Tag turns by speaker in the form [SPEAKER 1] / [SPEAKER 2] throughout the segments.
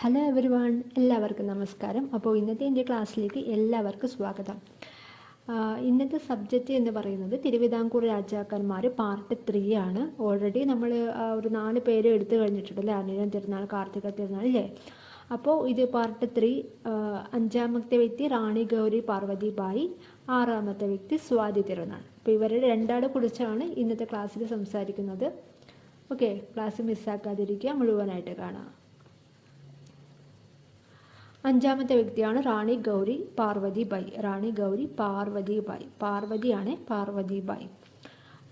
[SPEAKER 1] Hello every one എല്ലാവർക്കും നമസ്കാരം. അപ്പോൾ ഇന്നത്തെ എന്റെ ക്ലാസ്സിലേക്ക് എല്ലാവർക്കും സ്വാഗതം. ഇന്നത്തെ സബ്ജക്റ്റ് എന്ന് പറയുന്നത് തിരുവിതാംകൂർ രാജാക്കന്മാർ പാർട്ട് ത്രീ ആണ്. ഓൾറെഡി നമ്മൾ ഒരു നാല് പേര് എടുത്തു കഴിഞ്ഞിട്ടുണ്ട് അല്ലേ അനിഴം തിരുനാൾ കാർത്തിക തിരുനാൾ അല്ലേ? അപ്പോൾ ഇത് പാർട്ട് ത്രീ അഞ്ചാമത്തെ വ്യക്തി റാണി ഗൗരി പാർവതി ബായി ആറാമത്തെ വ്യക്തി സ്വാതി തിരുനാൾ. അപ്പോൾ ഇവരുടെ രണ്ടാളെ കുറിച്ചാണ് ഇന്നത്തെ ക്ലാസ്സിൽ സംസാരിക്കുന്നത്. ഓക്കെ ക്ലാസ് മിസ്സാക്കാതിരിക്കുക മുഴുവനായിട്ട് കാണാം. അഞ്ചാമത്തെ വ്യക്തിയാണ് റാണി ഗൗരി പാർവതി ബായി റാണി ഗൗരി പാർവതി ബായി പാർവതിയാണ് പാർവതി ബായി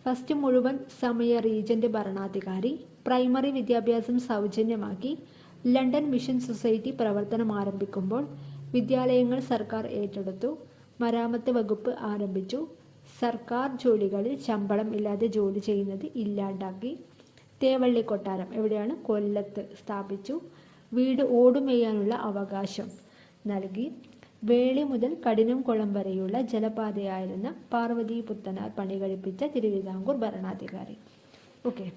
[SPEAKER 1] ഫസ്റ്റ് മുഴുവൻ സമയ റീജന്റ് ഭരണാധികാരി പ്രൈമറി വിദ്യാഭ്യാസം സൗജന്യമാക്കി ലണ്ടൻ മിഷൻ സൊസൈറ്റി പ്രവർത്തനം ആരംഭിക്കുമ്പോൾ വിദ്യാലയങ്ങൾ സർക്കാർ ഏറ്റെടുത്തു മരാമത്ത് വകുപ്പ് ആരംഭിച്ചു സർക്കാർ ജോലികളിൽ ശമ്പളം ഇല്ലാതെ ജോലി ചെയ്യുന്നത് ഇല്ലാണ്ടാക്കി തേവള്ളി കൊട്ടാരം എവിടെയാണ്? കൊല്ലത്ത് സ്ഥാപിച്ചു. വീട് ഓടുമെയ്യാനുള്ള അവകാശം. നൽകി. വേളി മുതൽ കഠിനം കുളം വരെയുള്ള ജലപാതയായിരുന്ന പാർവതി പുത്തനാർ പണി കഴിപ്പിച്ച തിരുവിതാംകൂർ ഭരണാധികാരി. ഓക്കെ.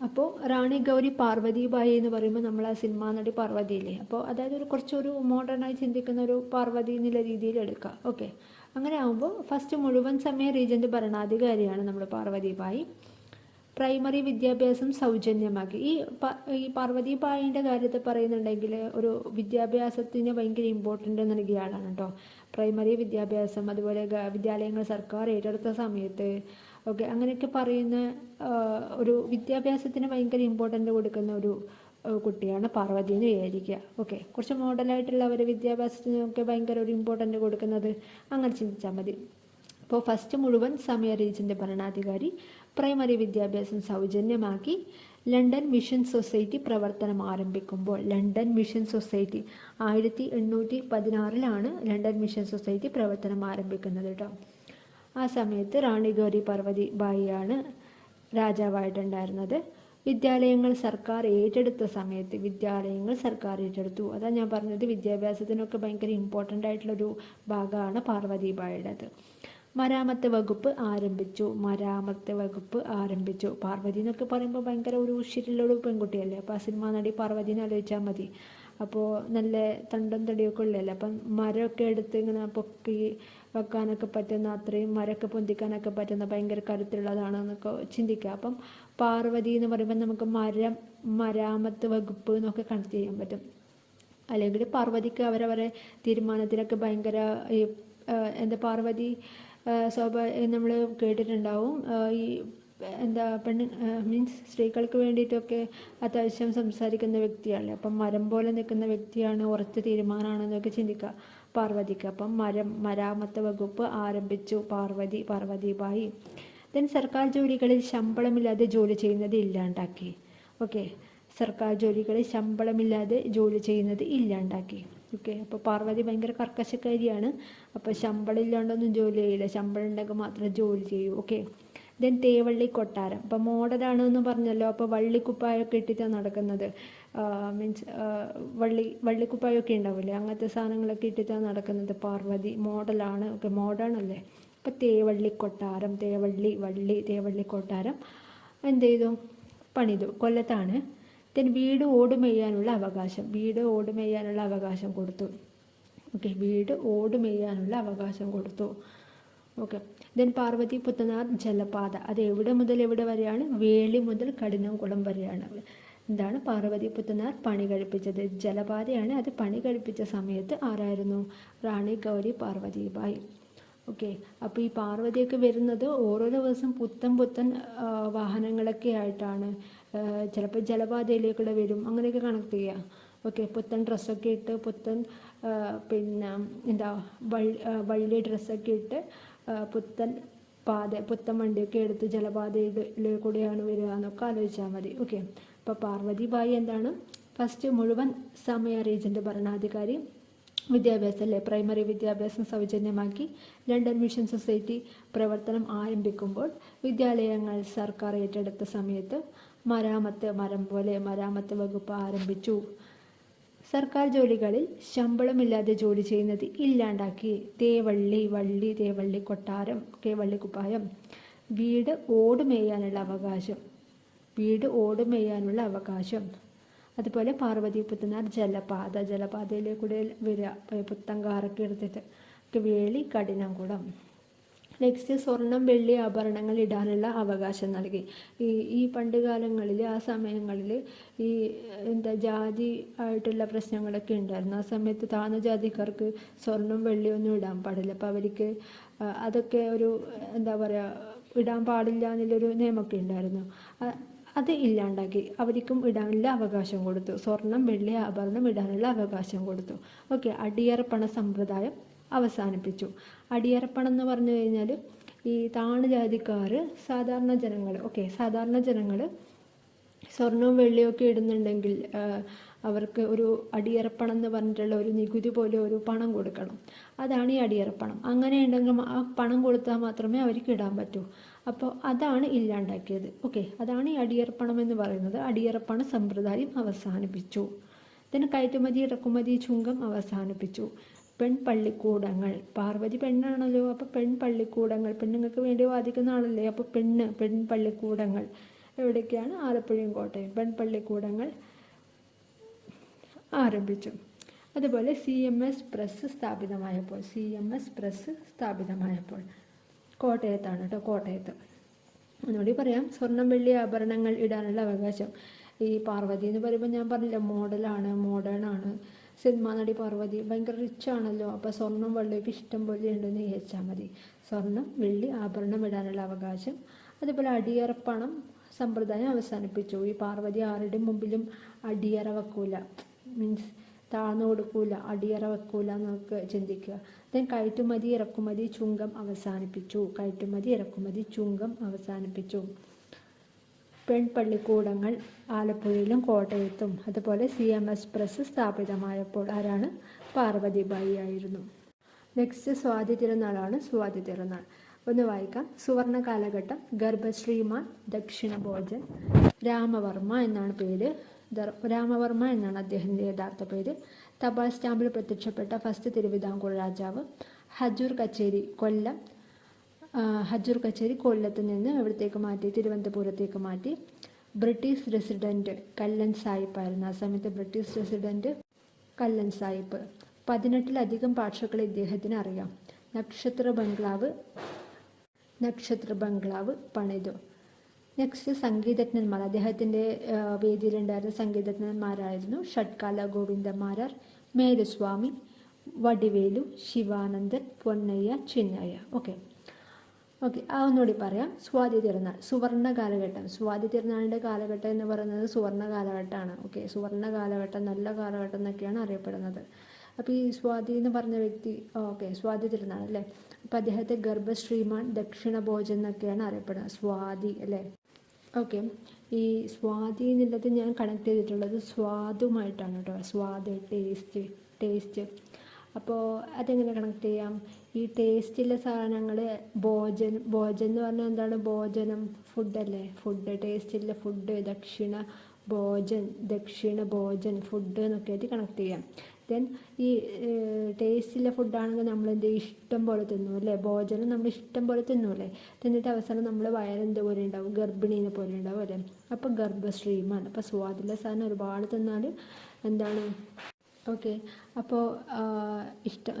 [SPEAKER 1] അപ്പോൾ റാണി ഗൗരി പാർവതിബായി എന്ന് പറയുമ്പോൾ നമ്മൾ ആ സിനിമാ നടി പാർവതിയില്ലേ? അപ്പോൾ അതായത് ഒരു കുറച്ചൊരു മോഡേണായി ചിന്തിക്കുന്ന ഒരു പാർവതി എന്നുള്ള രീതിയിൽ എടുക്കുക ഓക്കെ. അങ്ങനെ ആകുമ്പോൾ ഫസ്റ്റ് മുഴുവൻ സമയ റീജന്റ് ഭരണാധികാരിയാണ് നമ്മൾ പാർവതിബായി. പ്രൈമറി വിദ്യാഭ്യാസം സൗജന്യമാക്കി. ഈ ഈ പാർവതി ബായിന്റെ കാര്യത്തിൽ പറയുന്നുണ്ടെങ്കിൽ ഒരു വിദ്യാഭ്യാസത്തിന് ഭയങ്കര ഇമ്പോർട്ടന്റ് നൽകിയ കേട്ടോ പ്രൈമറി വിദ്യാഭ്യാസം അതുപോലെ വിദ്യാലയങ്ങൾ സർക്കാർ ഏറ്റെടുത്ത സമയത്ത് ഓക്കെ അങ്ങനെയൊക്കെ പറയുന്ന ഒരു വിദ്യാഭ്യാസത്തിന് ഭയങ്കര ഇമ്പോർട്ടന്റ് കൊടുക്കുന്ന ഒരു കുട്ടിയാണ് പാർവതി എന്ന് വിചാരിക്കുക. ഓക്കെ കുറച്ച് മോഡലായിട്ടുള്ളവർ വിദ്യാഭ്യാസത്തിനൊക്കെ ഭയങ്കര ഒരു ഇമ്പോർട്ടന്റ് കൊടുക്കുന്നത് അങ്ങനെ ചിന്തിച്ചാൽ മതി. അപ്പോൾ ഫസ്റ്റ് മുഴുവൻ സമയ റീജിയന്റെ ഭരണാധികാരി പ്രൈമറി വിദ്യാഭ്യാസം സൗജന്യമാക്കി ലണ്ടൻ മിഷൻ സൊസൈറ്റി പ്രവർത്തനം ആരംഭിക്കുമ്പോൾ ലണ്ടൻ മിഷൻ സൊസൈറ്റി ആയിരത്തി എണ്ണൂറ്റി പതിനാറിലാണ് ലണ്ടൻ മിഷൻ സൊസൈറ്റി പ്രവർത്തനം ആരംഭിക്കുന്നത് കേട്ടോ ആ സമയത്ത് റാണി ഗൗരി പാർവതി ബായിയാണ് രാജാവായിട്ടുണ്ടായിരുന്നത്. വിദ്യാലയങ്ങൾ സർക്കാർ ഏറ്റെടുത്ത സമയത്ത് വിദ്യാലയങ്ങൾ സർക്കാർ ഏറ്റെടുത്തു. അതാ ഞാൻ പറഞ്ഞത് വിദ്യാഭ്യാസത്തിനൊക്കെ ഭയങ്കര ഇമ്പോർട്ടന്റ് ആയിട്ടുള്ളൊരു ഭാഗമാണ് പാർവതി ബായിയുടേത്. മരാമത്ത് വകുപ്പ് ആരംഭിച്ചു. മരാമത്ത് വകുപ്പ് ആരംഭിച്ചു. പാർവതി എന്നൊക്കെ പറയുമ്പോൾ ഭയങ്കര ഒരു ഉഷിരിലുള്ള പെൺകുട്ടിയല്ലേ? അപ്പോൾ ആ സിനിമ നടി പാർവതിനെ ആലോചിച്ചാൽ മതി. അപ്പോൾ നല്ല തണ്ടും തടിയൊക്കെ ഉള്ളതല്ലേ? അപ്പം മരമൊക്കെ എടുത്ത് ഇങ്ങനെ പൊക്കി വെക്കാനൊക്കെ പറ്റുന്ന അത്രയും മരമൊക്കെ പൊന്തിക്കാനൊക്കെ പറ്റുന്ന ഭയങ്കര കരുത്തുള്ളതാണെന്നൊക്കെ ചിന്തിക്കുക. അപ്പം പാർവതി എന്ന് പറയുമ്പോൾ നമുക്ക് മരം മരാമത്ത് വകുപ്പ് എന്നൊക്കെ കണക്ട് ചെയ്യാൻ പറ്റും. അല്ലെങ്കിൽ പാർവതിക്ക് അവരവരെ തീരുമാനത്തിലൊക്കെ ഭയങ്കര എന്താ പാർവതി സ്വാഭാ നമ്മൾ കേട്ടിട്ടുണ്ടാവും. ഈ എന്താ പെണ്ണ് മീൻസ് സ്ത്രീകൾക്ക് വേണ്ടിയിട്ടൊക്കെ അത്യാവശ്യം സംസാരിക്കുന്ന വ്യക്തിയാണ്. അപ്പം മരം പോലെ നിൽക്കുന്ന വ്യക്തിയാണ് ഉറച്ച തീരുമാനമാണെന്നൊക്കെ ചിന്തിക്കുക. പാർവതിക്ക് അപ്പം മരം മരാമത്ത് വകുപ്പ് ആരംഭിച്ചു. പാർവതി പാർവതിബായി ദെൻ സർക്കാർ ജോലികളിൽ ശമ്പളമില്ലാതെ ജോലി ചെയ്യുന്നത് ഇല്ലാണ്ടാക്കി. ഓക്കെ സർക്കാർ ജോലികളിൽ ശമ്പളമില്ലാതെ ജോലി ചെയ്യുന്നത് ഇല്ലാണ്ടാക്കി. ഓക്കെ അപ്പോൾ പാർവതി ഭയങ്കര കർക്കശക്കാരിയാണ്. അപ്പോൾ ശമ്പളം ഇല്ലാണ്ടൊന്നും ജോലി ചെയ്യില്ല. ശമ്പളം ഉണ്ടെങ്കിൽ മാത്രമേ ജോലി ചെയ്യൂ ഓക്കെ? ദെൻ തേവള്ളി കൊട്ടാരം. അപ്പോൾ മോഡലാണ് എന്ന് പറഞ്ഞല്ലോ അപ്പോൾ വള്ളിക്കുപ്പായൊക്കെ ഇട്ടിട്ടാണ് നടക്കുന്നത്. മീൻസ് വള്ളി വള്ളിക്കുപ്പായൊക്കെ ഉണ്ടാവില്ലേ? അങ്ങനത്തെ സാധനങ്ങളൊക്കെ ഇട്ടിട്ടാണ് നടക്കുന്നത് പാർവതി. മോഡലാണ് ഓക്കെ മോഡേൺ അല്ലേ അപ്പോൾ തേവള്ളി കൊട്ടാരം തേവള്ളി വള്ളി തേവള്ളി കൊട്ടാരം. എന്ത് ചെയ്തു? പണിതു. കൊല്ലത്താണ്. ദെൻ വീട് ഓടുമെയ്യാനുള്ള അവകാശം. വീട് ഓടുമെയ്യാനുള്ള അവകാശം കൊടുത്തു. ഓക്കെ വീട് ഓടുമെയ്യാനുള്ള അവകാശം കൊടുത്തു. ഓക്കെ ദെൻ പാർവതി പുത്തനാർ ജലപാത. അത് എവിടെ മുതൽ എവിടെ വരെയാണ്? വേളി മുതൽ കഠിനംകുളം വരെയാണ്. എന്താണ് പാർവതി പുത്തനാർ പണി കഴിപ്പിച്ചത്? ജലപാതയാണ് അത് പണി കഴിപ്പിച്ച സമയത്ത് ആരായിരുന്നു? റാണി ഗൗരി പാർവതിബായി ഓക്കെ അപ്പോൾ ഈ പാർവതിയൊക്കെ വരുന്നത് ഓരോ ദിവസം പുത്തൻ പുത്തൻ വാഹനങ്ങളൊക്കെ ആയിട്ടാണ്. ചിലപ്പോൾ ജലപാതയിലേക്കൂടെ വരും. അങ്ങനെയൊക്കെ കണക്ട് ചെയ്യുക ഓക്കെ പുത്തൻ ഡ്രസ്സൊക്കെ ഇട്ട് പുത്തൻ പിന്നെ എന്താ വള്ളി വള്ളി ഡ്രസ്സൊക്കെ ഇട്ട് പുത്തൻ പാത പുത്തൻ വണ്ടിയൊക്കെ എടുത്ത് ജലപാതയിലെ കൂടെയാണ് വരിക എന്നൊക്കെ ആലോചിച്ചാൽ മതി. ഓക്കെ അപ്പോൾ പാർവതി ബായി എന്താണ്? ഫസ്റ്റ് മുഴുവൻ സമയ റീജന്റെ ഭരണാധികാരി. വിദ്യാഭ്യാസം അല്ലേ? പ്രൈമറി വിദ്യാഭ്യാസം സൗജന്യമാക്കി. ലണ്ടൻ മിഷൻ സൊസൈറ്റി പ്രവർത്തനം ആരംഭിക്കുമ്പോൾ വിദ്യാലയങ്ങൾ സർക്കാർ ഏറ്റെടുത്ത സമയത്ത് മരാമത്ത് മരം പോലെ മരാമത്ത് വകുപ്പ് ആരംഭിച്ചു. സർക്കാർ ജോലികളിൽ ശമ്പളമില്ലാതെ ജോലി ചെയ്യുന്നത് ഇല്ലാണ്ടാക്കി. തേവള്ളി വള്ളി തേവള്ളി കൊട്ടാരം തേവള്ളി കുപ്പായം. വീട് ഓടുമേയാനുള്ള അവകാശം. വീട് ഓടുമേയാനുള്ള അവകാശം. അതുപോലെ പാർവതി പുത്തനാർ ജലപാത. ജലപാതയിലെ കൂടെ വരിക പുത്തങ്കാറൊക്കെ എടുത്തിട്ട് വേളി കഠിനംകുളം നെക്സ്റ്റ് സ്വർണം വെള്ളി ആഭരണങ്ങൾ ഇടാനുള്ള അവകാശം നൽകി. ഈ ഈ പണ്ട് കാലങ്ങളിൽ ആ സമയങ്ങളിൽ ഈ എന്താ ജാതി ആയിട്ടുള്ള പ്രശ്നങ്ങളൊക്കെ ഉണ്ടായിരുന്നു. ആ സമയത്ത് താഴ്ന്ന ജാതിക്കാർക്ക് സ്വർണം വെള്ളിയൊന്നും ഇടാൻ പാടില്ല. അപ്പോൾ അവർക്ക് അതൊക്കെ ഒരു എന്താ പറയുക ഇടാൻ പാടില്ല എന്നുള്ളൊരു നിയമമൊക്കെ ഉണ്ടായിരുന്നു. അത് ഇല്ലാണ്ടാക്കി അവർക്കും ഇടാനുള്ള അവകാശം കൊടുത്തു. സ്വർണം വെള്ളി ആഭരണം ഇടാനുള്ള അവകാശം കൊടുത്തു. ഓക്കെ അടിയറപ്പണ സമ്പ്രദായം അവസാനിപ്പിച്ചു. അടിയറപ്പണം എന്ന് പറഞ്ഞു കഴിഞ്ഞാൽ ഈ താണു ജാതിക്കാർ സാധാരണ ജനങ്ങൾ ഓക്കെ സാധാരണ ജനങ്ങൾ സ്വർണവും വെള്ളിയൊക്കെ ഇടുന്നുണ്ടെങ്കിൽ അവർക്ക് ഒരു അടിയറപ്പണം എന്ന് പറഞ്ഞിട്ടുള്ള ഒരു നികുതി പോലെ ഒരു പണം കൊടുക്കണം. അതാണ് ഈ അടിയറപ്പണം. അങ്ങനെ ഉണ്ടെങ്കിൽ ആ പണം കൊടുത്താൽ മാത്രമേ അവർക്ക് ഇടാൻ പറ്റൂ. അപ്പോൾ അതാണ് ഇല്ലാണ്ടാക്കിയത്. ഓക്കെ അതാണ് ഈ അടിയറപ്പണം എന്ന് പറയുന്നത്. അടിയറപ്പണ സമ്പ്രദായം അവസാനിപ്പിച്ചു. ഇതിന് കയറ്റുമതി ഇറക്കുമതി ചുങ്കം അവസാനിപ്പിച്ചു. പെൺപള്ളിക്കൂടങ്ങൾ. പാർവതി പെണ്ണാണല്ലോ അപ്പോൾ പെൺപള്ളിക്കൂടങ്ങൾ. പെണ്ണുങ്ങൾക്ക് വേണ്ടി വാദിക്കുന്ന ആളല്ലേ? അപ്പോൾ പെണ്ണ് പെൺപള്ളിക്കൂടങ്ങൾ. എവിടേക്കാണ്? ആലപ്പുഴയും കോട്ടയം. പെൺപള്ളിക്കൂടങ്ങൾ ആരംഭിച്ചു. അതുപോലെ സി എം എസ് പ്രസ് സ്ഥാപിതമായപ്പോൾ സി എം എസ് പ്രസ് സ്ഥാപിതമായപ്പോൾ കോട്ടയത്താണ് കേട്ടോ കോട്ടയത്ത്. ഒന്നുകൂടി പറയാം. സ്വർണം വെള്ളി ആഭരണങ്ങൾ ഇടാനുള്ള അവകാശം ഈ പാർവതി എന്ന് പറയുമ്പോൾ ഞാൻ പറഞ്ഞില്ല മോഡലാണ് മോഡേൺ ആണ്. സിനിമാ നടി പാർവതി ഭയങ്കര റിച്ച് ആണല്ലോ. അപ്പോൾ സ്വർണം വെള്ളിയൊക്കെ ഇഷ്ടം പോലെ ഉണ്ടെന്ന് വിചാരിച്ചാൽ മതി. സ്വർണം വെള്ളി ആഭരണം ഇടാനുള്ള അവകാശം. അതുപോലെ അടിയറപ്പണം സമ്പ്രദായം അവസാനിപ്പിച്ചു. ഈ പാർവതി ആരുടെ മുമ്പിലും അടിയറ വെക്കൂല. മീൻസ് താഴ്ന്നു കൊടുക്കൂല. അടിയറ വെക്കൂല എന്നൊക്കെ ചിന്തിക്കുക. ദെൻ കയറ്റുമതി ഇറക്കുമതി ചുങ്കം അവസാനിപ്പിച്ചു. കയറ്റുമതി ഇറക്കുമതി ചുങ്കം അവസാനിപ്പിച്ചു. പെൺപള്ളിക്കൂടങ്ങൾ ആലപ്പുഴയിലും കോട്ടയത്തും അതുപോലെ സി എം എസ് പ്രസ് സ്ഥാപിതമായപ്പോൾ ആരാണ്? പാർവതിബായി ആയിരുന്നു. നെക്സ്റ്റ് സ്വാതി തിരുനാളാണ് സ്വാതി തിരുനാൾ. ഒന്ന് വായിക്കാം. സുവർണ കാലഘട്ടം ഗർഭശ്രീമാൻ ദക്ഷിണ ഭോജൻ രാമവർമ്മ എന്നാണ് പേര്. രാമവർമ്മ എന്നാണ് അദ്ദേഹത്തിന്റെ യഥാർത്ഥ പേര്. തപാൽ സ്റ്റാമ്പിൽ പ്രത്യക്ഷപ്പെട്ട ഫസ്റ്റ് തിരുവിതാംകൂർ രാജാവ് ഹജൂർ കച്ചേരി കൊല്ലം ഹജൂർ കച്ചേരി കൊല്ലത്ത് നിന്ന് എവിടത്തേക്ക് മാറ്റി തിരുവനന്തപുരത്തേക്ക് മാറ്റി. ബ്രിട്ടീഷ് റെസിഡന്റ് കല്ലൻ സാഹിബായിരുന്നു ആ സമയത്ത് ബ്രിട്ടീഷ് റെസിഡന്റ് കല്ലൻ സാഹിബ്. പതിനെട്ടിലധികം ഭാഷകൾ ഇദ്ദേഹത്തിന് അറിയാം. നക്ഷത്ര ബംഗ്ലാവ് നക്ഷത്ര ബംഗ്ലാവ് പണിതു. നെക്സ്റ്റ് സംഗീതജ്ഞന്മാർ. അദ്ദേഹത്തിന്റെ വേദിയിലുണ്ടായിരുന്ന സംഗീതജ്ഞന്മാരായിരുന്നു ഷഡ്കാല ഗോവിന്ദമാരാർ മേരുസ്വാമി വടിവേലു ശിവാനന്ദൻ പൊന്നയ്യ ചിന്നയ്യ. ഓക്കെ ഓക്കെ ആ ഒന്നുകൂടി പറയാം. സ്വാതി തിരുനാൾ സുവർണ കാലഘട്ടം. സ്വാതി തിരുനാളിന്റെ കാലഘട്ടം എന്ന് പറയുന്നത് സുവർണ കാലഘട്ടമാണ്. ഓക്കെ സുവർണ കാലഘട്ടം നല്ല കാലഘട്ടം എന്നൊക്കെയാണ് അറിയപ്പെടുന്നത്. അപ്പോൾ ഈ സ്വാതി എന്ന് പറഞ്ഞ വ്യക്തി ഓക്കെ സ്വാതി തിരുനാൾ അല്ലേ? അപ്പോൾ അദ്ദേഹത്തെ ഗർഭശ്രീമാൻ ദക്ഷിണ ഭോജൻ എന്നൊക്കെയാണ് അറിയപ്പെടുന്നത്. സ്വാതി അല്ലേ? ഓക്കെ ഈ സ്വാതി എന്നുള്ളത് ഞാൻ കണക്ട് ചെയ്തിട്ടുള്ളത് സ്വാദുമായിട്ടാണ് കേട്ടോ. സ്വാദ് ടേസ്റ്റ് ടേസ്റ്റ് അപ്പോൾ അതെങ്ങനെ കണക്ട് ചെയ്യാം? ഈ ടേസ്റ്റുള്ള സാധനങ്ങൾ ഭോജൻ ഭോജൻ എന്ന് പറഞ്ഞാൽ എന്താണ്? ഭോജനം ഫുഡല്ലേ ഫുഡ് ടേസ്റ്റുള്ള ഫുഡ് ദക്ഷിണ ഭോജൻ ദക്ഷിണ ഭോജൻ ഫുഡ് എന്നൊക്കെ ആയിട്ട് കണക്ട് ചെയ്യാം. ദെൻ ഈ ടേസ്റ്റുള്ള ഫുഡാണെങ്കിൽ നമ്മൾ എന്ത്? ഇഷ്ടം പോലെ തിന്നും അല്ലേ? ഭോജനം നമ്മൾ ഇഷ്ടം പോലെ തിന്നൂല്ലേ തിന്നിട്ട് അവസാനം നമ്മൾ വയറെന്ത് പോലെ ഉണ്ടാവും? ഗർഭിണീനെ പോലെ ഉണ്ടാവും അല്ലേ? അപ്പോൾ ഗർഭശ്രീമാണ്. അപ്പോൾ സ്വാദുള്ള സാധനം ഒരുപാട് തിന്നാൽ എന്താണ്? ഓക്കെ അപ്പോൾ ഇഷ്ടം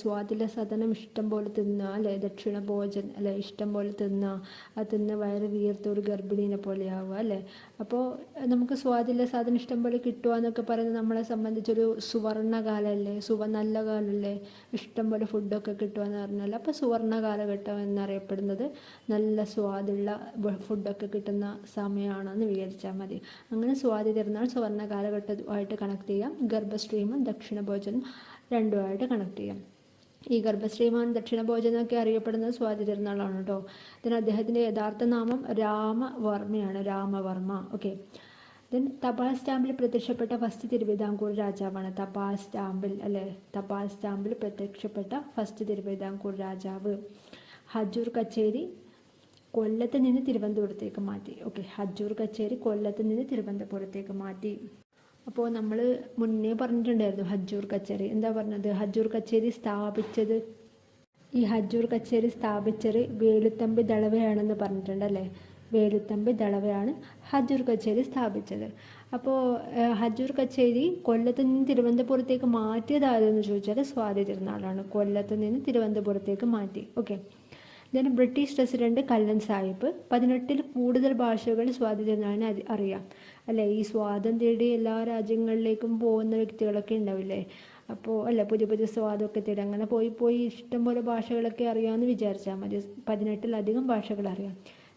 [SPEAKER 1] സ്വാദിലെ സാധനം ഇഷ്ടം പോലെ തിന്നുക അല്ലെ? ദക്ഷിണ ഭോജൻ അല്ലെ? ഇഷ്ടം പോലെ തിന്നുക അത് തിന്ന് വയറ് വീർത്ത ഒരു ഗർഭിണീനെ പോലെ ആവുക അല്ലേ? അപ്പോൾ നമുക്ക് സ്വാദിലെ സാധനം ഇഷ്ടം പോലെ കിട്ടുക എന്നൊക്കെ പറയുന്നത് നമ്മളെ സംബന്ധിച്ചൊരു സുവർണ കാലമല്ലേ സുവ നല്ല കാലമല്ലേ ഇഷ്ടം പോലെ ഫുഡൊക്കെ കിട്ടുക എന്ന് പറഞ്ഞാൽ അപ്പോൾ സുവർണ കാലഘട്ടം എന്നറിയപ്പെടുന്നത് നല്ല സ്വാദുള്ള ഫുഡൊക്കെ കിട്ടുന്ന സമയമാണെന്ന് വിചാരിച്ചാൽ മതി. അങ്ങനെ സ്വാതി തരുന്നാൽ സുവർണ കാലഘട്ടമായിട്ട് കണക്ട് ചെയ്യാം. ഗർഭസ്ട്രീമും ദക്ഷിണ ഭോജനം രണ്ടുമായിട്ട് കണക്ട് ചെയ്യാം. ഈ ഗർഭശ്രീമാൻ ദക്ഷിണ ഭോജനം എന്നൊക്കെ അറിയപ്പെടുന്നത് സ്വാതി തിരുനാളാണ് കേട്ടോ ദെൻ അദ്ദേഹത്തിന്റെ യഥാർത്ഥ നാമം രാമവർമ്മയാണ് രാമവർമ്മ. ഓക്കെ ദെൻ തപാൽ സ്റ്റാമ്പിൽ പ്രത്യക്ഷപ്പെട്ട ഫസ്റ്റ് തിരുവിതാംകൂർ രാജാവാണ്. തപാൽ സ്റ്റാമ്പിൽ അല്ലേ? തപാൽ സ്റ്റാമ്പിൽ പ്രത്യക്ഷപ്പെട്ട ഫസ്റ്റ് തിരുവിതാംകൂർ രാജാവ്. ഹജൂർ കച്ചേരി കൊല്ലത്ത് നിന്ന് തിരുവനന്തപുരത്തേക്ക് മാറ്റി. ഓക്കെ ഹജൂർ കച്ചേരി കൊല്ലത്ത് നിന്ന് തിരുവനന്തപുരത്തേക്ക് മാറ്റി. അപ്പോൾ നമ്മൾ മുന്നേ പറഞ്ഞിട്ടുണ്ടായിരുന്നു ഹജ്ജൂർ കച്ചേരി. എന്താ പറഞ്ഞത്? ഹജ്ജൂർ കച്ചേരി സ്ഥാപിച്ചത് ഈ ഹജ്ജൂർ കച്ചേരി സ്ഥാപിച്ചത് വേലുത്തമ്പി ദളവയാണെന്ന് പറഞ്ഞിട്ടുണ്ടല്ലേ? വേലുത്തമ്പി ദളവയാണ് ഹജ്ജൂർ കച്ചേരി സ്ഥാപിച്ചത്. അപ്പോൾ ഹജ്ജൂർ കച്ചേരി കൊല്ലത്ത് നിന്ന് തിരുവനന്തപുരത്തേക്ക് മാറ്റിയതാരെന്ന് ചോദിച്ചാൽ സ്വാതി തിരുനാളാണ്. കൊല്ലത്ത് നിന്ന് തിരുവനന്തപുരത്തേക്ക് മാറ്റി. Okay. Then British president Cullen Sahib പതിനെട്ടിൽ കൂടുതൽ ഭാഷകൾ സ്വാതി തിരുനാളിനെ അറി- അറിയാം. അല്ലേ? ഈ സ്വാദം തേടി എല്ലാ രാജ്യങ്ങളിലേക്കും പോകുന്ന വ്യക്തികളൊക്കെ ഉണ്ടാവില്ലേ? അപ്പോൾ അല്ല പുതിയ പുതിയ സ്വാദമൊക്കെ തേടി അങ്ങനെ പോയി പോയി ഇഷ്ടം പോലെ ഭാഷകളൊക്കെ അറിയാമെന്ന് വിചാരിച്ചാൽ മതി. പതിനെട്ടിലധികം ഭാഷകൾ അറിയാം.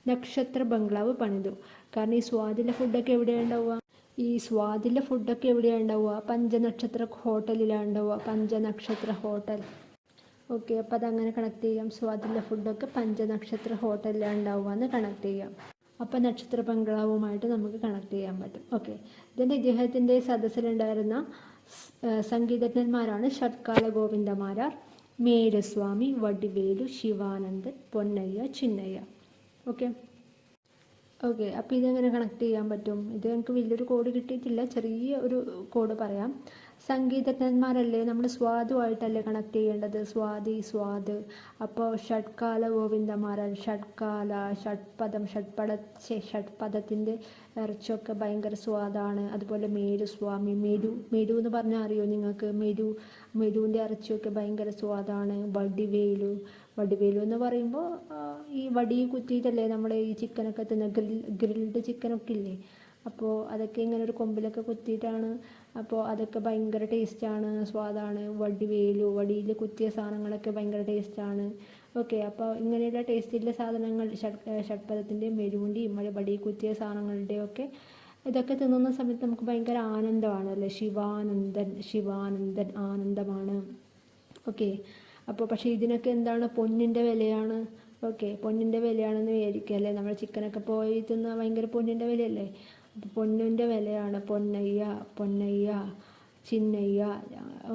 [SPEAKER 1] നക്ഷത്ര ബംഗ്ലാവ് പണിതു. കാരണം ഈ സ്വാദിലെ ഫുഡൊക്കെ എവിടെയാണ് ഉണ്ടാവുക? ഈ സ്വാദിലെ ഫുഡൊക്കെ എവിടെയാണ് ഉണ്ടാവുക? പഞ്ചനക്ഷത്ര ഹോട്ടലിലാണ് ഉണ്ടാവുക. പഞ്ചനക്ഷത്ര ഹോട്ടൽ. ഓക്കെ അപ്പോൾ അതങ്ങനെ കണക്ട് ചെയ്യാം. സ്വാദിലെ ഫുഡൊക്കെ പഞ്ചനക്ഷത്ര ഹോട്ടലിലാണ് ഉണ്ടാവുക എന്ന് കണക്ട് ചെയ്യാം. അപ്പോൾ നക്ഷത്ര ബംഗ്ലാവുമായിട്ട് നമുക്ക് കണക്ട് ചെയ്യാൻ പറ്റും. ഓക്കെ ഇതിന്റെ ഇദ്ദേഹത്തിന്റെ സദസ്സിലുണ്ടായിരുന്ന സംഗീതജ്ഞന്മാരാണ് ഷഡ്കാല ഗോവിന്ദമാരാർ മേരസ്വാമി വടിവേലു ശിവാനന്ദൻ പൊന്നയ്യ ചിന്നയ്യ. ഓക്കെ ഓക്കെ അപ്പോൾ ഇതെങ്ങനെ കണക്ട് ചെയ്യാൻ പറ്റും? ഇത് എനിക്ക് വലിയൊരു കോഡ് കിട്ടിയിട്ടില്ല. ചെറിയ ഒരു കോഡ് പറയാം. സംഗീതജ്ഞന്മാരല്ലേ? നമ്മൾ സ്വാദുമായിട്ടല്ലേ കണക്ട് ചെയ്യേണ്ടത്? സ്വാദി സ്വാദ്. അപ്പോൾ ഷഡ്കാല ഗോവിന്ദമാരൻ ഷഡ്കാല ഷഡ്പദം ഷഡ്പട ഷഡ്പദത്തിന്റെ ഇറച്ചൊക്കെ ഭയങ്കര സ്വാദാണ്. അതുപോലെ മേരു സ്വാമി മെരു മെരു എന്ന് പറഞ്ഞാൽ അറിയോ നിങ്ങൾക്ക്? മെരു മെരുവിന്റെ ഇറച്ചിയൊക്കെ ഭയങ്കര സ്വാദാണ്. വടിവേലു വടിവേലു എന്ന് പറയുമ്പോൾ ഈ വടി കുത്തിയിട്ടല്ലേ നമ്മൾ ഈ ചിക്കനൊക്കെ തിന്ന? ഗ്രിൽ ഗ്രിൽഡ് ചിക്കനൊക്കെ ഇല്ലേ? അപ്പോൾ അതൊക്കെ ഇങ്ങനെ ഒരു കൊമ്പിലൊക്കെ കുത്തിയിട്ടാണ് അപ്പോൾ അതൊക്കെ ഭയങ്കര ടേസ്റ്റാണ് സ്വാദാണ് വടിവേലു വടിയിൽ കുത്തിയ സാധനങ്ങളൊക്കെ ഭയങ്കര ടേസ്റ്റാണ് ഓക്കെ അപ്പോൾ ഇങ്ങനെയുള്ള ടേസ്റ്റുള്ള സാധനങ്ങൾ ഷഡ് ഷഡ്പദത്തിന്റെയും മെരുവിന്റെയും വടി കുത്തിയ സാധനങ്ങളുടെയും ഒക്കെ ഇതൊക്കെ തിന്നുന്ന സമയത്ത് നമുക്ക് ഭയങ്കര ആനന്ദമാണ് അല്ലേ? ശിവാനന്ദൻ ശിവാനന്ദൻ ആനന്ദമാണ്. ഓക്കെ അപ്പോൾ പക്ഷേ ഇതിനൊക്കെ എന്താണ്? പൊന്നിന്റെ വിലയാണ്. ഓക്കെ പൊന്നിന്റെ വിലയാണെന്ന് വിചാരിക്കുക അല്ലേ? നമ്മൾ ചിക്കനൊക്കെ പോയി തിന്നാൽ ഭയങ്കര പൊന്നിന്റെ വിലയല്ലേ? പൊന്നിന്റെ വിലയാണ്. പൊന്നയ്യ പൊന്നയ്യ ചിന്നയ്യ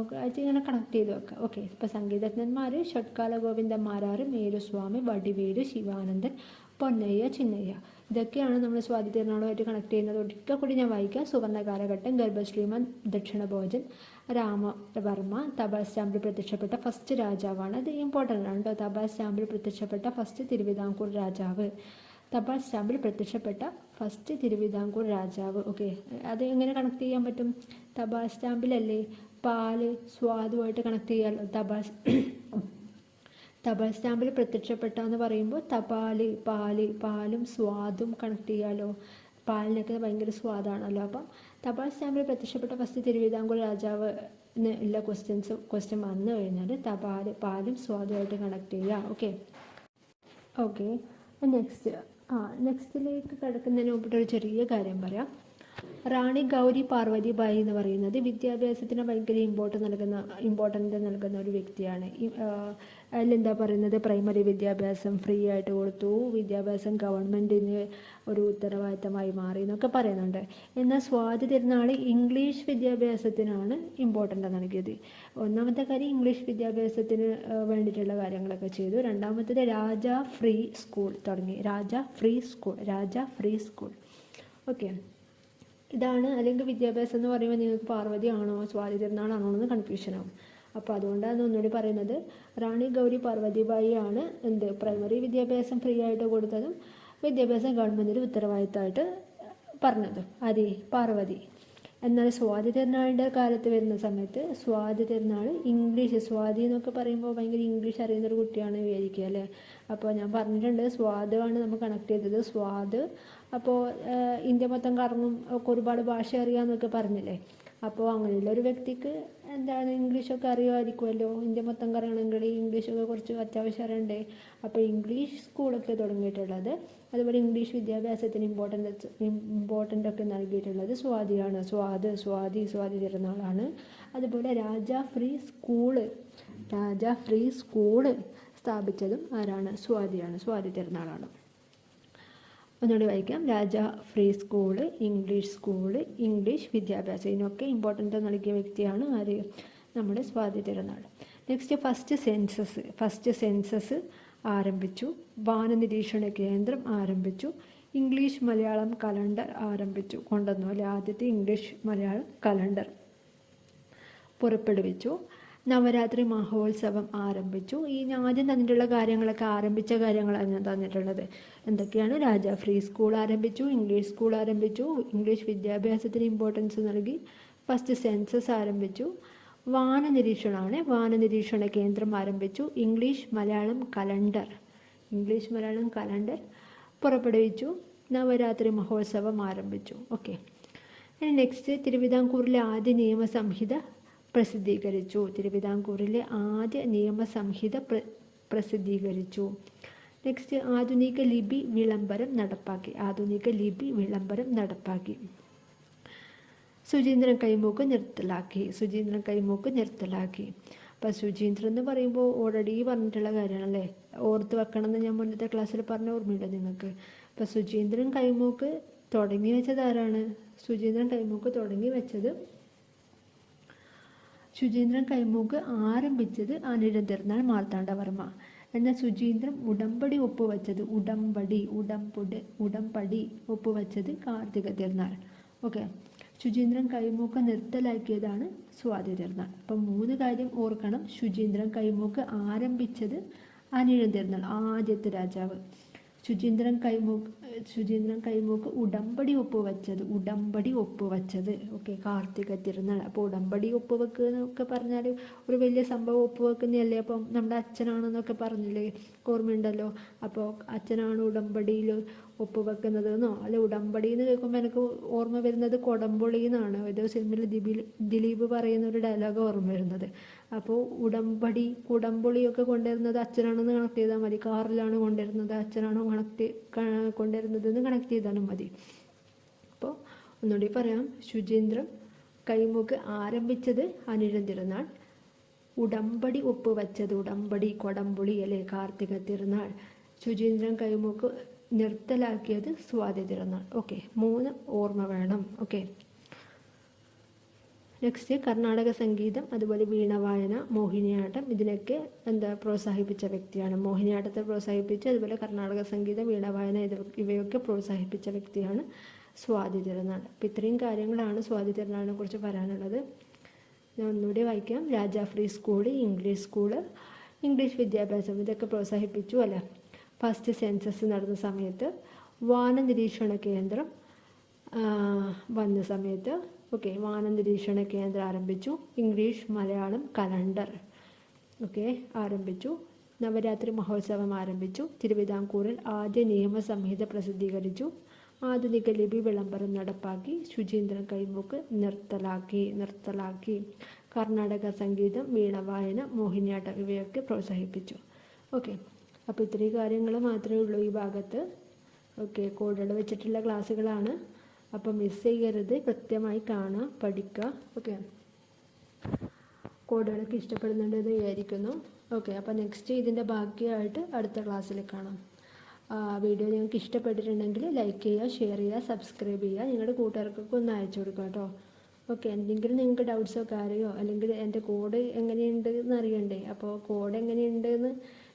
[SPEAKER 1] ഒക്കെ ഇങ്ങനെ കണക്ട് ചെയ്ത് വെക്കുക ഓക്കെ ഇപ്പോൾ സംഗീതജ്ഞന്മാർ ഷഡ്കാല ഗോവിന്ദന്മാരാർ മേരുസ്വാമി വടിവേലു ശിവാനന്ദൻ പൊന്നയ്യ ചിന്നയ്യ. ഇതൊക്കെയാണ് നമ്മൾ സ്വാതി തിരുനാളുമായിട്ട് കണക്ട് ചെയ്യുന്നത്. ഒരിക്കൽ കൂടി ഞാൻ വായിക്കാം. സുവർണ കാലഘട്ടം ഗർഭശ്രീമൻ ദക്ഷിണഭോജൻ രാമവർമ്മ തപാൽ സ്റ്റാമ്പിൽ പ്രത്യക്ഷപ്പെട്ട ഫസ്റ്റ് രാജാവാണ്. അത് ഇമ്പോർട്ടന്റ് ആണ് കേട്ടോ തപാൽ സ്റ്റാമ്പിൽ പ്രത്യക്ഷപ്പെട്ട ഫസ്റ്റ് തിരുവിതാംകൂർ രാജാവ്. തപാൽ സ്റ്റാമ്പിൽ പ്രത്യക്ഷപ്പെട്ട ഫസ്റ്റ് തിരുവിതാംകൂർ രാജാവ്. ഓക്കെ അത് എങ്ങനെ കണക്ട് ചെയ്യാൻ പറ്റും? തപാൽ സ്റ്റാമ്പിലല്ലേ പാൽ സ്വാദുമായിട്ട് കണക്ട് ചെയ്യാമല്ലോ തപാൽ തപാൽ സ്റ്റാമ്പിൽ പ്രത്യക്ഷപ്പെട്ട എന്ന് പറയുമ്പോൾ തപാൽ പാൽ പാലും സ്വാദും കണക്ട് ചെയ്യാലോ? പാലിനൊക്കെ ഭയങ്കര സ്വാദാണല്ലോ. അപ്പം തപാൽ സ്റ്റാമ്പിൽ പ്രത്യക്ഷപ്പെട്ട ഫസ്റ്റ് തിരുവിതാംകൂർ രാജാവ് ഉള്ള ക്വസ്റ്റ്യൻസ് ക്വസ്റ്റ്യൻ വന്നു കഴിഞ്ഞാൽ തപാൽ പാലും സ്വാദുമായിട്ട് കണക്ട് ചെയ്യുക ഓക്കെ ഓക്കെ നെക്സ്റ്റ് ആ നെക്സ്റ്റിലേക്ക് കിടക്കുന്നതിന് മുമ്പിട്ട് ഒരു ചെറിയ കാര്യം പറയാം. റാണി ഗൗരി പാർവതി ബായി എന്ന് പറയുന്നത് വിദ്യാഭ്യാസത്തിന് ഭയങ്കര ഇമ്പോർട്ടന്റ് നൽകുന്ന ഇമ്പോർട്ടന്റ് നൽകുന്ന ഒരു വ്യക്തിയാണ്. അതിലെന്താ പറയുന്നത്? പ്രൈമറി വിദ്യാഭ്യാസം ഫ്രീ ആയിട്ട് കൊടുത്തു. വിദ്യാഭ്യാസം ഗവൺമെന്റിന് ഒരു ഉത്തരവാദിത്തമായി മാറി എന്നൊക്കെ പറയുന്നുണ്ട്. എന്നാൽ സ്വാതി തിരുനാൾ ഇംഗ്ലീഷ് വിദ്യാഭ്യാസത്തിനാണ് ഇമ്പോർട്ടന്റ് നൽകിയത്. ഒന്നാമത്തെ കാര്യം ഇംഗ്ലീഷ് വിദ്യാഭ്യാസത്തിന് വേണ്ടിയിട്ടുള്ള കാര്യങ്ങളൊക്കെ ചെയ്തു. രണ്ടാമത്തേത് രാജ ഫ്രീ സ്കൂൾ തുടങ്ങി. Raja free school Raja free school okay ഇതാണ് അല്ലെങ്കിൽ വിദ്യാഭ്യാസം എന്ന് പറയുമ്പോൾ നിങ്ങൾക്ക് പാർവതി ആണോ സ്വാതി തിരുനാളാണോ എന്ന് കൺഫ്യൂഷൻ ആവും. അപ്പോൾ അതുകൊണ്ടാണ് ഒന്നുകൂടി പറയുന്നത്. റാണി ഗൗരി പാർവതിബായി ആണ് എന്ത്? പ്രൈമറി വിദ്യാഭ്യാസം ഫ്രീ ആയിട്ട് കൊടുത്തതും വിദ്യാഭ്യാസം ഗവൺമെന്റിന്റെ ഉത്തരവാദിത്തമായിട്ട് പറഞ്ഞതും. അതി പാർവതി. എന്നാൽ സ്വാതി തിരുനാളിന്റെ കാലത്ത് വരുന്ന സമയത്ത് സ്വാതി തിരുനാൾ ഇംഗ്ലീഷ് സ്വാതി എന്നൊക്കെ പറയുമ്പോൾ ഭയങ്കര ഇംഗ്ലീഷ് അറിയുന്നൊരു കുട്ടിയാണ് വിചാരിക്കുക അല്ലേ? അപ്പോൾ ഞാൻ പറഞ്ഞിട്ടുണ്ട് സ്വാദാണ് നമ്മൾ കണക്ട് ചെയ്തത് സ്വാദ്. അപ്പോൾ ഇന്ത്യ മൊത്തം കറങ്ങും ഒക്കെ ഒരുപാട് ഭാഷ അറിയാമെന്നൊക്കെ പറഞ്ഞില്ലേ? അപ്പോൾ അങ്ങനെയുള്ള ഒരു വ്യക്തിക്ക് എന്താണ് ഇംഗ്ലീഷൊക്കെ അറിയുമായിരിക്കുമല്ലോ? ഇന്ത്യ മൊത്തം കറങ്ങണമെങ്കിൽ ഇംഗ്ലീഷൊക്കെ കുറച്ച് അത്യാവശ്യം അറിയണ്ടേ? അപ്പോൾ ഇംഗ്ലീഷ് സ്കൂളൊക്കെ തുടങ്ങിയിട്ടുള്ളത് അതുപോലെ ഇംഗ്ലീഷ് വിദ്യാഭ്യാസത്തിന് ഇമ്പോർട്ടന്റ് ഇമ്പോർട്ടന്റ് ഒക്കെ നൽകിയിട്ടുള്ളത് സ്വാതിയാണ്. സ്വാദ് സ്വാതി സ്വാതി തിരുനാളാണ്. അതുപോലെ Raja free school Raja free school സ്ഥാപിച്ചതും ആരാണ്? സ്വാതിയാണ്. സ്വാതി തിരുനാളാണ്. ഒന്നുകൂടി വായിക്കാം. Raja free school English school English വിദ്യാഭ്യാസം. ഇതിനൊക്കെ ഇമ്പോർട്ടന്റ് നൽകിയ വ്യക്തിയാണ് ആര്? നമ്മുടെ Swathi Thirunal. Next first census first census ആരംഭിച്ചു. വാനനിരീക്ഷണ കേന്ദ്രം ആരംഭിച്ചു. ഇംഗ്ലീഷ് മലയാളം കലണ്ടർ ആരംഭിച്ചു. കൊണ്ടുവന്നു അല്ലെ ആദ്യത്തെ ഇംഗ്ലീഷ് മലയാളം കലണ്ടർ പുറപ്പെടുവിച്ചു. നവരാത്രി മഹോത്സവം ആരംഭിച്ചു. ഈ ആദ്യം തന്നിട്ടുള്ള കാര്യങ്ങളൊക്കെ ആരംഭിച്ച കാര്യങ്ങളാണ് ഞാൻ തന്നിട്ടുള്ളത്. എന്തൊക്കെയാണ്? രാജ ഫ്രീ സ്കൂൾ ആരംഭിച്ചു ഇംഗ്ലീഷ് സ്കൂൾ ആരംഭിച്ചു ഇംഗ്ലീഷ് വിദ്യാഭ്യാസത്തിന് ഇമ്പോർട്ടൻസ് നൽകി ഫസ്റ്റ് സെൻസസ് ആരംഭിച്ചു. വാന നിരീക്ഷണമാണ് വാന നിരീക്ഷണ കേന്ദ്രം ആരംഭിച്ചു. English Malayalam calendar. English Malayalam calendar പുറപ്പെടുവിച്ചു. നവരാത്രി മഹോത്സവം ആരംഭിച്ചു. ഓക്കെ ഇനി നെക്സ്റ്റ് തിരുവിതാംകൂറിലെ ആദ്യ നിയമസംഹിത പ്രസിദ്ധീകരിച്ചു. തിരുവിതാംകൂറിലെ ആദ്യ നിയമസംഹിത പ്ര പ്രസിദ്ധീകരിച്ചു. നെക്സ്റ്റ് ആധുനിക ലിപി വിളംബരം നടപ്പാക്കി. ആധുനിക ലിപി വിളംബരം നടപ്പാക്കി. സുചീന്ദ്രൻ കൈമൂക്ക് നിർത്തലാക്കി സുചീന്ദ്രൻ കൈമൂക്ക് നിർത്തലാക്കി. അപ്പം സുചീന്ദ്രൻ എന്ന് പറയുമ്പോൾ ഓൾറെഡി പറഞ്ഞിട്ടുള്ള കാര്യമാണല്ലേ ഓർത്ത് വെക്കണം എന്ന് ഞാൻ മുന്നത്തെ ക്ലാസ്സിൽ പറഞ്ഞ ഓർമ്മയില്ല നിങ്ങൾക്ക്? അപ്പം സുചീന്ദ്രൻ കൈമൂക്ക് തുടങ്ങി വെച്ചത് ആരാണ്? സുചീന്ദ്രൻ കൈമൂക്ക് തുടങ്ങി വെച്ചത് സുചീന്ദ്രൻ കൈമൂക്ക് ആരംഭിച്ചത് അനിഴം തിരുനാൾ മാർത്താണ്ഡവർമ്മ. എന്നാൽ സുചീന്ദ്രൻ ഉടമ്പടി ഒപ്പുവെച്ചത് ഉടമ്പടി ഉടമ്പുടി ഉടമ്പടി ഒപ്പുവെച്ചത് കാർത്തിക തിരുനാൾ ഓക്കെ ശുചീന്ദ്രൻ കൈമൂക്ക് നിർത്തലാക്കിയതാണ് സ്വാതി തിരുനാൾ അപ്പം മൂന്ന് കാര്യം ഓർക്കണം. ശുചീന്ദ്രൻ കൈമൂക്ക് ആരംഭിച്ചത് അനിഴം തിരുനാൾ ആദ്യത്തെ രാജാവ്. ശുചീന്ദ്രൻ കൈമൂക്ക് ശുചീന്ദ്രൻ കൈമൂക്ക് ഉടമ്പടി ഒപ്പുവെച്ചത് ഉടമ്പടി ഒപ്പുവെച്ചത് ഓക്കെ കാർത്തിക തിരുനാൾ. അപ്പോൾ ഉടമ്പടി ഒപ്പുവെക്കുക എന്നൊക്കെ പറഞ്ഞാൽ ഒരു വലിയ സംഭവം ഒപ്പുവെക്കുന്നതല്ലേ അപ്പം നമ്മുടെ അച്ഛനാണെന്നൊക്കെ പറഞ്ഞില്ലേ? ഓർമ്മയുണ്ടല്ലോ? അപ്പോൾ അച്ഛനാണ് ഉടമ്പടിയിൽ ഒപ്പുവെക്കുന്നത് എന്നോ? അല്ല ഉടമ്പടി എന്ന് കേൾക്കുമ്പോൾ എനിക്ക് ഓർമ്മ വരുന്നത് കൊടമ്പൊളി എന്നാണ് ഏതോ സിനിമയിൽ ദിലീപ് പറയുന്ന ഒരു ഡയലോഗ് ഓർമ്മ വരുന്നത്. അപ്പോൾ ഉടമ്പടി കുടംപുളിയൊക്കെ കൊണ്ടുവരുന്നത് അച്ഛനാണെന്ന് കണക്ട് ചെയ്താൽ മതി. കാറിലാണ് കൊണ്ടുവരുന്നത് അച്ഛനാണോ കണക്ട് കൊണ്ടുവരുന്നതെന്ന് കണക്ട് ചെയ്താലും മതി. അപ്പോൾ ഒന്നുകൂടി പറയാം. ശുചീന്ദ്രം കൈമുക്ക് ആരംഭിച്ചത് അനിഴം തിരുനാൾ ഉടമ്പടി ഒപ്പുവെച്ചത് ഉടമ്പടി കൊടമ്പുളി അല്ലെ കാർത്തിക തിരുനാൾ ശുചീന്ദ്രൻ കൈമുക്ക് നിർത്തലാക്കിയത് സ്വാതി തിരുനാൾ ഓക്കെ മൂന്ന് ഓർമ്മ വേണം. ഓക്കെ. നെക്സ്റ്റ് കർണാടക സംഗീതം അതുപോലെ വീണവായന മോഹിനിയാട്ടം ഇതിനൊക്കെ എന്താ പ്രോത്സാഹിപ്പിച്ച വ്യക്തിയാണ്. മോഹിനിയാട്ടത്തെ പ്രോത്സാഹിപ്പിച്ച് അതുപോലെ കർണാടക സംഗീതം വീണവായന ഇത് ഇവയൊക്കെ പ്രോത്സാഹിപ്പിച്ച വ്യക്തിയാണ് സ്വാതി തിരുനാൾ. അപ്പം ഇത്രയും കാര്യങ്ങളാണ് സ്വാതി തിരുനാളിനെ കുറിച്ച് പറയാനുള്ളത്. ഞാൻ ഒന്നുകൂടി വായിക്കാം. Raja free school English school English വിദ്യാഭ്യാസം ഇതൊക്കെ പ്രോത്സാഹിപ്പിച്ചു അല്ലേ? ഫസ്റ്റ് സെൻസസ് നടന്ന സമയത്ത് വാന നിരീക്ഷണ കേന്ദ്രം വന്ന സമയത്ത് ഓക്കെ വാനനിരീക്ഷണ കേന്ദ്രം ആരംഭിച്ചു. ഇംഗ്ലീഷ് മലയാളം കലണ്ടർ ഓക്കെ ആരംഭിച്ചു. നവരാത്രി മഹോത്സവം ആരംഭിച്ചു. തിരുവിതാംകൂറിൽ ആദ്യ നിയമസംഹിത പ്രസിദ്ധീകരിച്ചു. ആധുനിക ലിപി വിളംബരം നടപ്പാക്കി. ശുചീന്ദ്രൻ കൈമുക്ക് നിർത്തലാക്കി നിർത്തലാക്കി. കർണാടക സംഗീതം വീണവായന മോഹിനിയാട്ടം ഇവയൊക്കെ പ്രോത്സാഹിപ്പിച്ചു. ഓക്കെ അപ്പോൾ ഇത്രയും കാര്യങ്ങൾ മാത്രമേ ഉള്ളൂ ഈ ഭാഗത്ത്. ഓക്കെ കോഡുകൾ വെച്ചിട്ടുള്ള ക്ലാസ്സുകളാണ് അപ്പം മിസ് ചെയ്യരുത് കൃത്യമായി കാണുക പഠിക്കുക. ഓക്കെ. കോഡുകളൊക്കെ ഇഷ്ടപ്പെടുന്നുണ്ടെന്ന് വിചാരിക്കുന്നു. ഓക്കെ. അപ്പോൾ നെക്സ്റ്റ് ഇതിന്റെ ബാക്കിയായിട്ട് അടുത്ത ക്ലാസ്സിൽ കാണാം. വീഡിയോ നിങ്ങൾക്ക് ഇഷ്ടപ്പെട്ടിട്ടുണ്ടെങ്കിൽ ലൈക്ക് ചെയ്യുക ഷെയർ ചെയ്യുക സബ്സ്ക്രൈബ് ചെയ്യുക. നിങ്ങളുടെ കൂട്ടുകാർക്കൊക്കെ ഒന്ന് അയച്ചു കൊടുക്കുക കേട്ടോ. ഓക്കെ. എന്തെങ്കിലും നിങ്ങൾക്ക് ഡൗട്ട്സോ കാര്യമോ അല്ലെങ്കിൽ എന്റെ കോഡ് എങ്ങനെയുണ്ട് എന്ന് അറിയണ്ടേ? അപ്പോൾ കോഡ് എങ്ങനെയുണ്ട് എന്ന്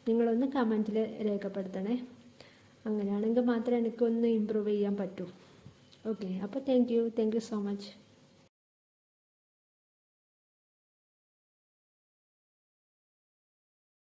[SPEAKER 1] നിങ്ങളൊന്ന് കമന്റിൽ രേഖപ്പെടുത്തണേ. അങ്ങനെയാണെങ്കിൽ മാത്രമേ എനിക്കൊന്ന് ഇമ്പ്രൂവ് ചെയ്യാൻ പറ്റൂ. okay appa thank you thank you so much.